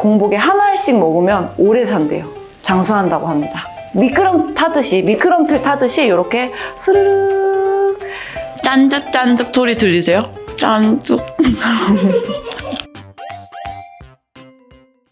공복에 하나씩 먹으면 오래 산대요. 장수한다고 합니다. 미끄럼 타듯이 미끄럼틀 타듯이 이렇게 스르륵 짠득 짠득 소리 들리세요? 짠득.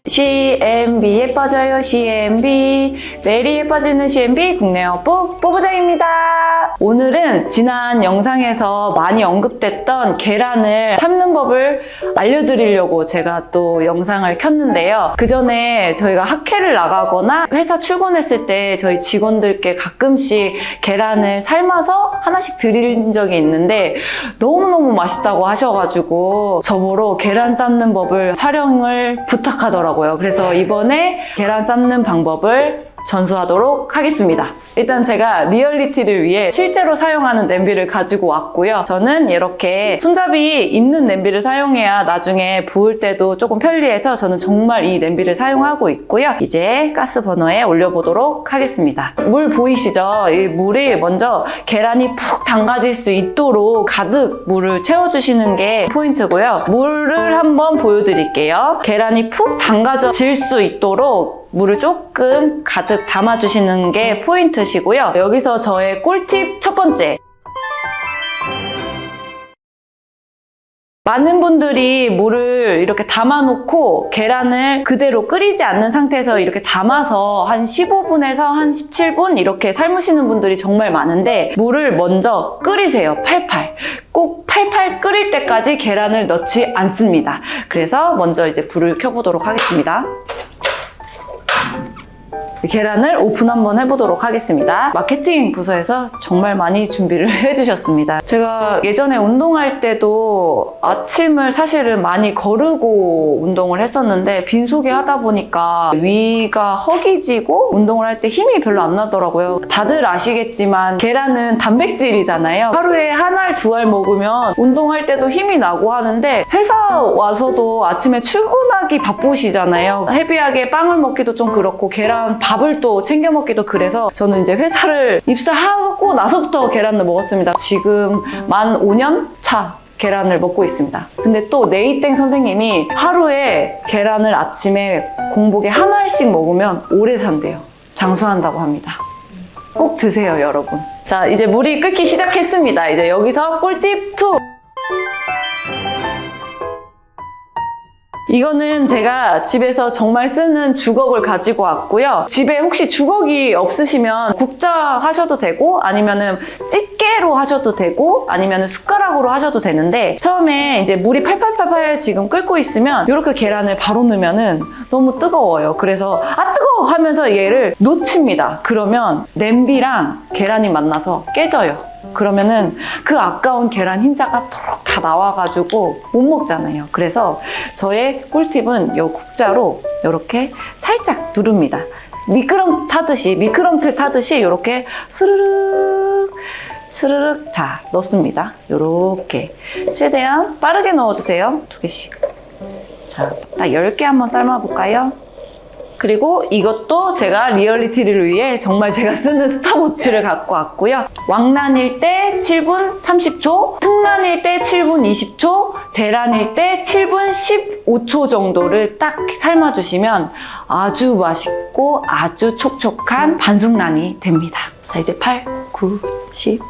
CMB에 빠져요 CMB 메리에 빠지는 CMB 국내 여보 뽀부장입니다 오늘은 지난 영상에서 많이 언급됐던 계란을 삶는 법을 알려드리려고 제가 또 영상을 켰는데요 그 전에 저희가 학회를 나가거나 회사 출근했을 때 저희 직원들께 가끔씩 계란을 삶아서 하나씩 드린 적이 있는데 너무너무 맛있다고 하셔가지고 저보러 계란 삶는 법을 촬영을 부탁하더라고요. 그래서 이번에 계란 삶는 방법을 전수하도록 하겠습니다. 일단 제가 리얼리티를 위해 실제로 사용하는 냄비를 가지고 왔고요. 저는 이렇게 손잡이 있는 냄비를 사용해야 나중에 부을 때도 조금 편리해서 저는 정말 이 냄비를 사용하고 있고요. 이제 가스 버너에 올려보도록 하겠습니다. 물 보이시죠? 이 물이 먼저 계란이 푹 담가질 수 있도록 가득 물을 채워주시는 게 포인트고요. 물을 한번 보여드릴게요. 계란이 푹 담가질 수 있도록 물을 조금 가득 담아주시는 게 포인트시고요. 여기서 저의 꿀팁 첫 번째. 많은 분들이 물을 이렇게 담아놓고 계란을 그대로 끓이지 않는 상태에서 이렇게 담아서 한 15분에서 한 17분 이렇게 삶으시는 분들이 정말 많은데 물을 먼저 끓이세요. 팔팔. 꼭 팔팔 끓일 때까지 계란을 넣지 않습니다. 그래서 먼저 이제 불을 켜보도록 하겠습니다. 계란을 오픈 한번 해보도록 하겠습니다. 마케팅 부서에서 정말 많이 준비를 해주셨습니다. 제가 예전에 운동할 때도 아침을 사실은 많이 거르고 운동을 했었는데 빈속에 하다 보니까 위가 허기지고 운동을 할 때 힘이 별로 안 나더라고요. 다들 아시겠지만 계란은 단백질이잖아요. 하루에 한 알, 두 알 먹으면 운동할 때도 힘이 나고 하는데 회사 와서도 아침에 출근하기 바쁘시잖아요. 헤비하게 빵을 먹기도 좀 그렇고 계란 밥을 또 챙겨 먹기도 그래서 저는 이제 회사를 입사하고 나서부터 계란을 먹었습니다. 지금 만 5년 차 계란을 먹고 있습니다. 근데 또 네이땡 선생님이 하루에 계란을 아침에 공복에 한 알씩 먹으면 오래 산대요. 장수한다고 합니다. 꼭 드세요, 여러분. 자, 이제 물이 끓기 시작했습니다. 이제 여기서 꿀팁 2. 이거는 제가 집에서 정말 쓰는 주걱을 가지고 왔고요. 집에 혹시 주걱이 없으시면 국자 하셔도 되고 아니면은 집게로 하셔도 되고 아니면은 숟가락으로 하셔도 되는데 처음에 이제 물이 팔팔팔팔 지금 끓고 있으면 이렇게 계란을 바로 넣으면은 너무 뜨거워요. 그래서 아 뜨거워 하면서 얘를 놓칩니다. 그러면 냄비랑 계란이 만나서 깨져요. 그러면은 그 아까운 계란 흰자가 토록 다 나와가지고 못 먹잖아요. 그래서 저의 꿀팁은 이 국자로 이렇게 살짝 누릅니다. 미끄럼 타듯이, 미끄럼틀 타듯이 이렇게 스르륵, 스르륵 자, 넣습니다. 이렇게. 최대한 빠르게 넣어주세요. 두 개씩. 자, 딱 10개 한번 삶아볼까요? 그리고 이것도 제가 리얼리티를 위해 정말 제가 쓰는 스타워치를 갖고 왔고요. 왕란일 때 7분 30초, 특란일 때 7분 20초, 대란일 때 7분 15초 정도를 딱 삶아주시면 아주 맛있고 아주 촉촉한 반숙란이 됩니다. 자, 이제 8, 9, 10.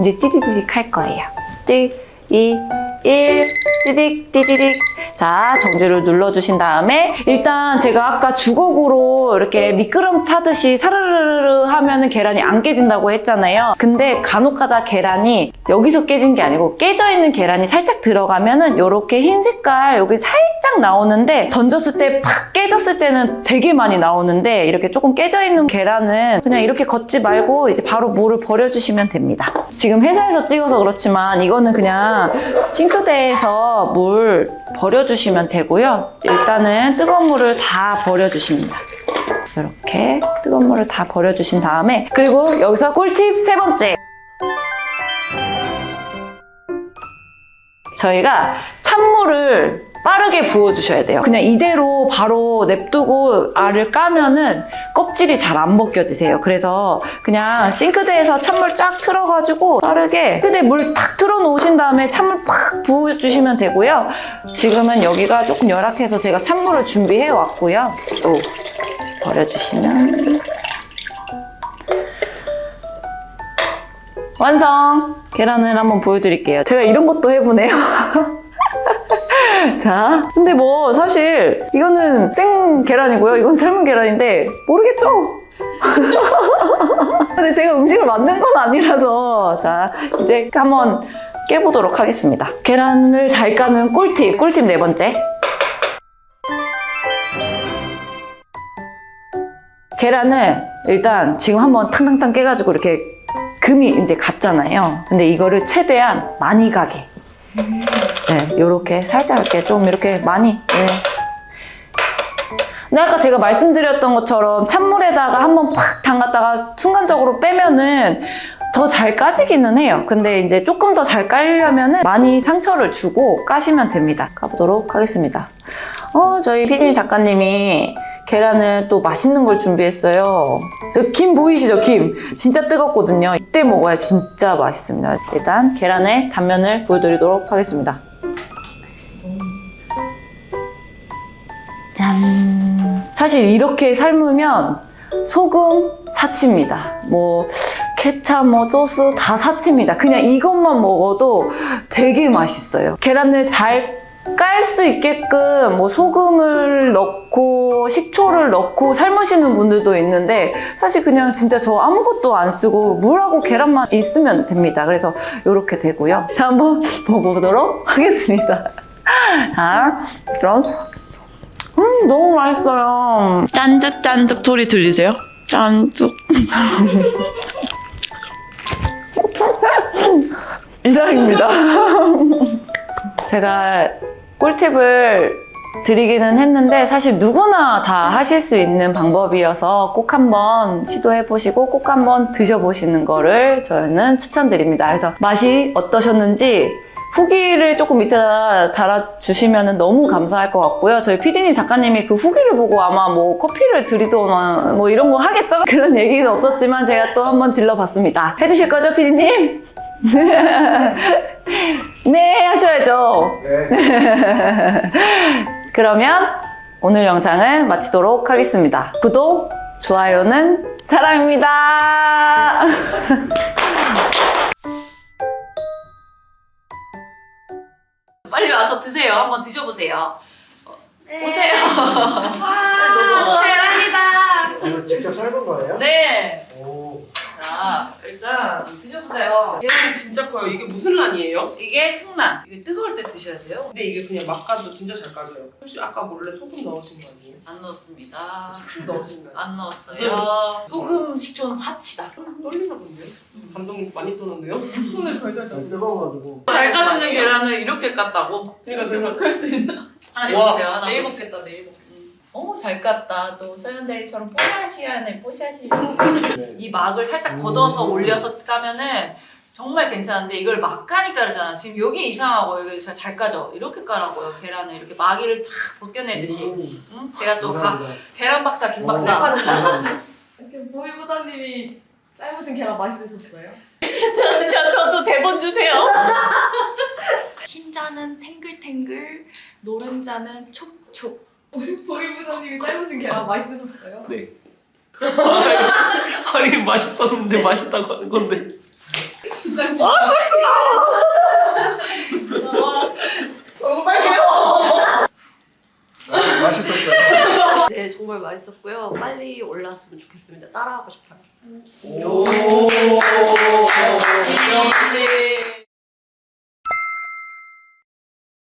이제 띠디디딕 할 거예요. 띠, 2, 1, 띠딕, 띠디딕. 자, 정지를 눌러주신 다음에 일단 제가 아까 주걱으로 이렇게 미끄럼 타듯이 사르르르 하면은 계란이 안 깨진다고 했잖아요. 근데 간혹가다 계란이 여기서 깨진 게 아니고 깨져 있는 계란이 살짝 들어가면은 이렇게 흰 색깔 여기 살짝 나오는데 던졌을 때 팍 깨졌을 때는 되게 많이 나오는데 이렇게 조금 깨져 있는 계란은 그냥 이렇게 걷지 말고 이제 바로 물을 버려주시면 됩니다. 지금 회사에서 찍어서 그렇지만 이거는 그냥 싱크 대에서 물 버려주시면 되고요. 일단은 뜨거운 물을 다 버려주십니다. 이렇게 뜨거운 물을 다 버려주신 다음에 그리고 여기서 꿀팁 세 번째 저희가 찬물을 빠르게 부어주셔야 돼요. 그냥 이대로 바로 냅두고 알을 까면은 껍질이 잘 안 벗겨지세요. 그래서 그냥 싱크대에서 찬물 쫙 틀어가지고 빠르게 싱크대 물 탁 틀어놓으신 다음에 찬물 팍 부어주시면 되고요. 지금은 여기가 조금 열악해서 제가 찬물을 준비해 왔고요. 또 버려주시면 완성! 계란을 한번 보여드릴게요. 제가 이런 것도 해보네요. 자, 근데 뭐 사실 이거는 생 계란이고요. 이건 삶은 계란인데 모르겠죠? 근데 제가 음식을 만든 건 아니라서 자, 이제 한번 깨보도록 하겠습니다. 계란을 잘 까는 꿀팁, 꿀팁 네 번째. 계란을 일단 지금 한번 탕탕탕 깨가지고 이렇게 금이 이제 갔잖아요. 근데 이거를 최대한 많이 가게. 네, 요렇게 살짝 이렇게 좀 이렇게 많이. 네. 아까 제가 말씀드렸던 것처럼 찬물에다가 한번 팍 담갔다가 순간적으로 빼면은 더 잘 까지기는 해요. 근데 이제 조금 더 잘 깔려면은 많이 상처를 주고 까시면 됩니다. 까보도록 하겠습니다. 어, 저희 피디님 작가님이 계란을 또 맛있는 걸 준비했어요. 저 김 보이시죠? 김. 진짜 뜨겁거든요. 이때 먹어야 진짜 맛있습니다. 일단 계란의 단면을 보여드리도록 하겠습니다. 짠. 사실 이렇게 삶으면 소금 사치입니다. 뭐 케찹, 뭐 소스 다 사치입니다. 그냥 이것만 먹어도 되게 맛있어요. 계란을 잘 깔수 있게끔 뭐 소금을 넣고 식초를 넣고 삶으시는 분들도 있는데 사실 그냥 진짜 저 아무것도 안 쓰고 물하고 계란만 있으면 됩니다. 그래서 이렇게 되고요. 자 한번 먹어보도록 하겠습니다. 자, 그럼 음 너무 맛있어요. 짠득 짠득 소리 들리세요? 짠득. 이상입니다. 제가 꿀팁을 드리기는 했는데 사실 누구나 다 하실 수 있는 방법이어서 꼭 한번 시도해 보시고 꼭 한번 드셔 보시는 거를 저는 추천드립니다. 그래서 맛이 어떠셨는지 후기를 조금 밑에다 달아주시면 너무 감사할 것 같고요. 저희 PD님 작가님이 그 후기를 보고 아마 뭐 커피를 드리거나 뭐 이런 거 하겠죠? 그런 얘기는 없었지만 제가 또 한번 질러봤습니다. 해주실 거죠, PD님? 네, 하셔야죠. 그러면 오늘 영상을 마치도록 하겠습니다. 구독, 좋아요는 사랑입니다. 빨리 와서 드세요. 한번 드셔보세요. 오세요. 와, 계란이다. 이거 직접 삶은 거예요? 네. 오. 자, 일단 드셔보세요. 계란이 진짜 커요. 이게 무슨 란이에요? 이게 특란. 이게 뜨거울 때 드셔야 돼요. 근데 이게 그냥 막 까도 진짜 잘 까져요. 혹시 아까 몰래 소금 넣으신 거 아니에요? 안 넣었습니다. 좀 넣으신가요? 안 넣었어요. 소금, 식초는 사치다. 떨리나 본데요? 감동 많이 떠는데요? 손을 덜덜 너무 뜨거워가지고. 잘 까지는 계란을 이렇게 깠다고? 그러니까 그래서 클수 있나? 하나 더 주세요. 하나 내일 더 주세요. 먹겠다 내일 먹겠다. 어, 잘 깠다. 또 서현대이처럼 뽀샤시하네, 뽀샤시. 네. 이 막을 살짝 걷어서 올려서 까면은 정말 괜찮은데 이걸 막 까니까 그러잖아. 지금 여기 이상하고 여기 진짜 잘 까져. 이렇게 까라고요. 계란을 이렇게 마기를 다 벗겨내듯이. 음, 응? 제가 또 가. 계란 박사, 김 오, 박사. 감사합니다. 보이 부장님이 삶으신 계란 맛있으셨어요? 저, 저, 저도 대본 주세요. 흰자는 탱글탱글, 노른자는 촉촉. 보이 부장님이 삶으신 계란 맛있으셨어요? 네. 아니 맛있었는데 맛있다고 하는 건데. 얼굴 빨개요. 맛있었어요. 네, 정말 맛있었고요. 빨리 올라왔으면 좋겠습니다. 따라하고 싶어요. おお。